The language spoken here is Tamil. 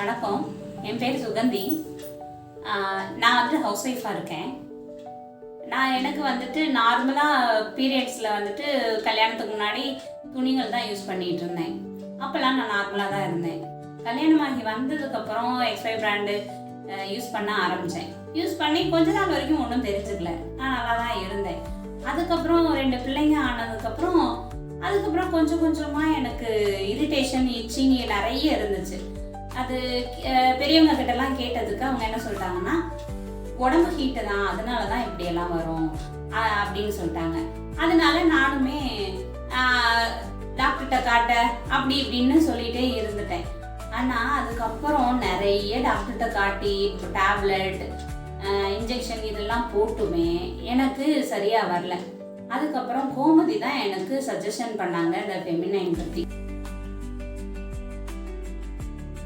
வணக்கம். என் பேர் சுகந்தி. நான் வந்து ஹவுஸ் ஒய்ஃபாக இருக்கேன். நான் எனக்கு வந்துட்டு நார்மலாக பீரியட்ஸில் வந்துட்டு கல்யாணத்துக்கு முன்னாடி துணிகள் தான் யூஸ் பண்ணிகிட்டு இருந்தேன். அப்போல்லாம் நான் நார்மலாக தான் இருந்தேன். கல்யாணமாகி வந்ததுக்கப்புறம் எக்ஸ்பை பிராண்டு யூஸ் பண்ண ஆரம்பித்தேன் யூஸ் பண்ணி கொஞ்ச நாள் வரைக்கும் ஒன்றும் தெரிஞ்சுக்கல. நான் நல்லா தான் இருந்தேன். அதுக்கப்புறம் ரெண்டு பிள்ளைங்க ஆனதுக்கப்புறம் அதுக்கப்புறம் கொஞ்சம் கொஞ்சமாக எனக்கு இரிட்டேஷன் இச்சிங் நிறைய இருந்துச்சு. அது அஹ், பெரியவங்க கிட்டலாம் கேட்டதுக்கு அவங்க என்ன சொல்லிட்டாங்கன்னா உடம்பு ஹீட்டு தான் அதனால தான் இப்படியெல்லாம் வரும் அப்படின்னு சொல்லிட்டாங்க. அதனால நானுமே டாக்டர்கிட்ட காட்ட அப்படி இப்படின்னு சொல்லிட்டே இருந்துட்டேன். ஆனால் அதுக்கப்புறம் நிறைய டாக்டர்கிட்ட காட்டி டேப்லெட் இன்ஜெக்ஷன் இதெல்லாம் போட்டுமே எனக்கு சரியாக வரல. அதுக்கப்புறம் கோமதி தான் எனக்கு சஜஷன் பண்ணாங்க இந்த ஃபெமினைன் பற்றி